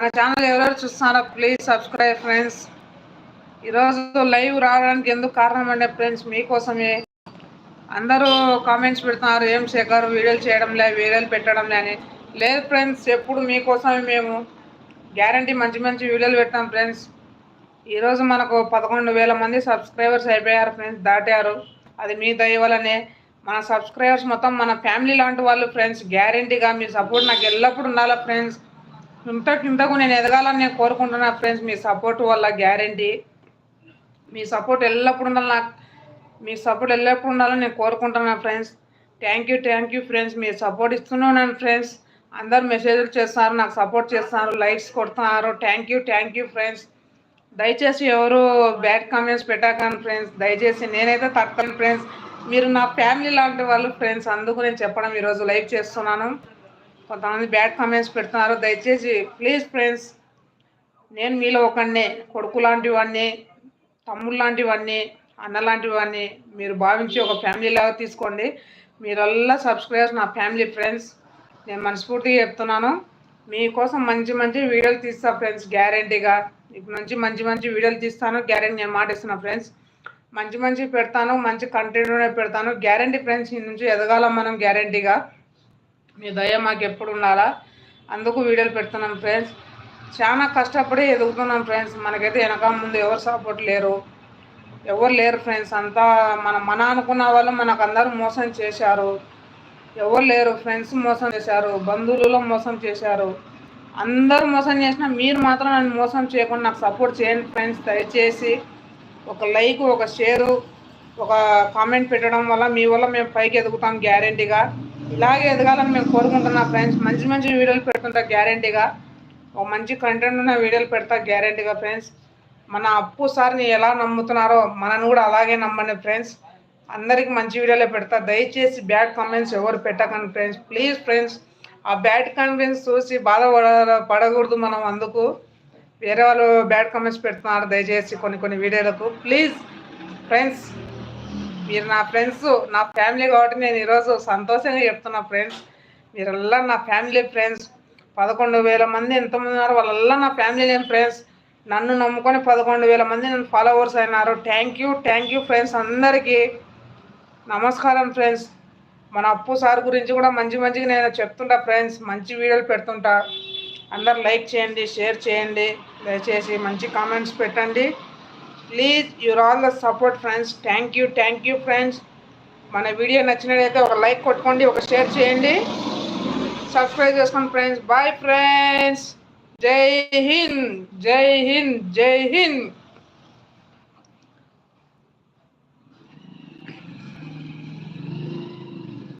నా ఛానల్ ఎవరెవరు చూస్తున్నారో ప్లీజ్ సబ్స్క్రైబ్ ఫ్రెండ్స్. ఈరోజు లైవ్ రావడానికి ఎందుకు కారణం అంటే ఫ్రెండ్స్ మీకోసమే. అందరూ కామెంట్స్ పెడుతున్నారు ఏం శేఖర్ వీడియోలు చేయడం లే వీడియోలు పెట్టడం లే అని. లేదు ఫ్రెండ్స్ ఎప్పుడు మీకోసమే మేము గ్యారంటీ మంచి మంచి వీడియోలు పెట్టాం ఫ్రెండ్స్. ఈరోజు మనకు పదకొండు వేల మంది సబ్స్క్రైబర్స్ అయిపోయారు ఫ్రెండ్స్ దాటారు. అది మీ దయ వల్లనే. మన సబ్స్క్రైబర్స్ మొత్తం మన ఫ్యామిలీ లాంటి వాళ్ళు ఫ్రెండ్స్ గ్యారంటీగా మీ సపోర్ట్ నాకు ఎల్లప్పుడు ఉండాలి ఫ్రెండ్స్. ఇంతకు ఇంతకు నేను ఎదగాలని నేను కోరుకుంటున్నా ఫ్రెండ్స్ మీ సపోర్ట్ వల్ల గ్యారంటీ మీ సపోర్ట్ ఎల్లప్పుడు ఉండాలి నాకు. మీ సపోర్ట్ ఎల్లప్పుడు ఉండాలని నేను కోరుకుంటున్నా friends thank you thank you friends మీరు సపోర్ట్ ఇస్తున్నాను ఉన్నాను ఫ్రెండ్స్ అందరు మెసేజ్లు చేస్తున్నారు నాకు సపోర్ట్ చేస్తున్నారు లైక్స్ కొడుతున్నారు. Thank you thank you friends దయచేసి ఎవరు బ్యాడ్ కామెంట్స్ పెట్టాకని ఫ్రెండ్స్ దయచేసి నేనైతే తక్కువ ఫ్రెండ్స్ మీరు నా ఫ్యామిలీ లాంటి వాళ్ళు ఫ్రెండ్స్ అందుకు నేను చెప్పడం ఈరోజు లైవ్ చేస్తున్నాను. కొంతమంది బ్యాడ్ కామెంట్స్ పెడుతున్నారు. దయచేసి ప్లీజ్ ఫ్రెండ్స్ నేను మీలో ఒకడినే కొడుకు లాంటివన్నీ తమ్ముడు లాంటివన్నీ అన్న లాంటివన్నీ మీరు భావించి ఒక ఫ్యామిలీ లాగా తీసుకోండి. మీరల్లా సబ్స్క్రైబర్స్ నా ఫ్యామిలీ ఫ్రెండ్స్ నేను మనస్ఫూర్తిగా చెప్తున్నాను. మీకోసం మంచి మంచి వీడియోలు తీస్తా ఫ్రెండ్స్ గ్యారంటీగా. ఇప్పుడు నుంచి మంచి మంచి వీడియోలు తీస్తాను గ్యారంటీ నేను మాటిస్తున్నా ఫ్రెండ్స్. మంచి మంచి పెడతాను మంచి కంటెంట్ పెడతాను. గ్యారంటీ ఫ్రెండ్స్ నుంచి ఎదగాల మనం గ్యారంటీగా. మీ దయ మాకు ఎప్పుడు ఉండాలా? అందుకు వీడియోలు పెడుతున్నాం ఫ్రెండ్స్. చాలా కష్టపడి ఎదుగుతున్నాం ఫ్రెండ్స్. మనకైతే వెనక ముందు ఎవరు సపోర్ట్ లేరు. ఎవరు లేరు ఫ్రెండ్స్. అంతా మన మన అనుకున్న వాళ్ళు మనకు అందరూ మోసం చేశారు. ఎవరు లేరు. ఫ్రెండ్స్ మోసం చేశారు. బంధువులలో మోసం చేశారు. అందరూ మోసం చేసినా మీరు మాత్రం నన్ను మోసం చేయకుండా నాకు సపోర్ట్ చేయండి ఫ్రెండ్స్. దయచేసి ఒక లైక్ ఒక షేరు ఒక కామెంట్ పెట్టడం వల్ల మీ వల్ల మేము పైకి ఎదుగుతాం గ్యారంటీగా. ఇలాగే ఎదగాలని మేము కోరుకుంటున్నా ఫ్రెండ్స్. మంచి మంచి వీడియోలు పెడుతుంటా గ్యారంటీగా. ఒక మంచి కంటెంట్ ఉన్న వీడియోలు పెడతా గ్యారంటీగా ఫ్రెండ్స్. మన అప్పు సార్ని ఎలా నమ్ముతున్నారో మనను కూడా అలాగే నమ్మండి ఫ్రెండ్స్. అందరికీ మంచి వీడియోలే పెడతా. దయచేసి బ్యాడ్ కామెంట్స్ ఎవరు పెట్టకండి ఫ్రెండ్స్. ప్లీజ్ ఫ్రెండ్స్ ఆ బ్యాడ్ కామెంట్స్ చూసి బాధపడ పడకూడదు మనం అందుకు. వేరే వాళ్ళు బ్యాడ్ కామెంట్స్ పెడుతున్నారు దయచేసి కొన్ని కొన్ని వీడియోలకు. ప్లీజ్ ఫ్రెండ్స్ మీరు నా ఫ్రెండ్స్ నా ఫ్యామిలీ కాబట్టి నేను ఈరోజు సంతోషంగా చెప్తున్నా ఫ్రెండ్స్. మీరల్లా నా ఫ్యామిలీ ఫ్రెండ్స్. పదకొండు వేల మంది ఎంతమంది ఉన్నారు వాళ్ళల్లా నా ఫ్యామిలీ నేమ్ ఫ్రెండ్స్. నన్ను నమ్ముకొని పదకొండు వేల మంది నన్ను ఫాలోవర్స్ అయినారు. Thank you thank you friends అందరికీ. నమస్కారం ఫ్రెండ్స్. మన అప్పు సార్ గురించి కూడా మంచి మంచిగా నేను చెప్తుంటా ఫ్రెండ్స్. మంచి వీడియోలు పెడుతుంటా. అందరు లైక్ చేయండి షేర్ చేయండి. దయచేసి మంచి కామెంట్స్ పెట్టండి. Please your all the support friends thank you thank you friends మన వీడియో నచ్చినట్లయితే ఒక లైక్ కొట్టుకోండి ఒక షేర్ చేయండి. సబ్స్క్రైబ్ చేసుకోండి ఫ్రెండ్స్ బాయ్ ఫ్రెండ్స్ జై హింద్ జై హింద్ జై హింద్.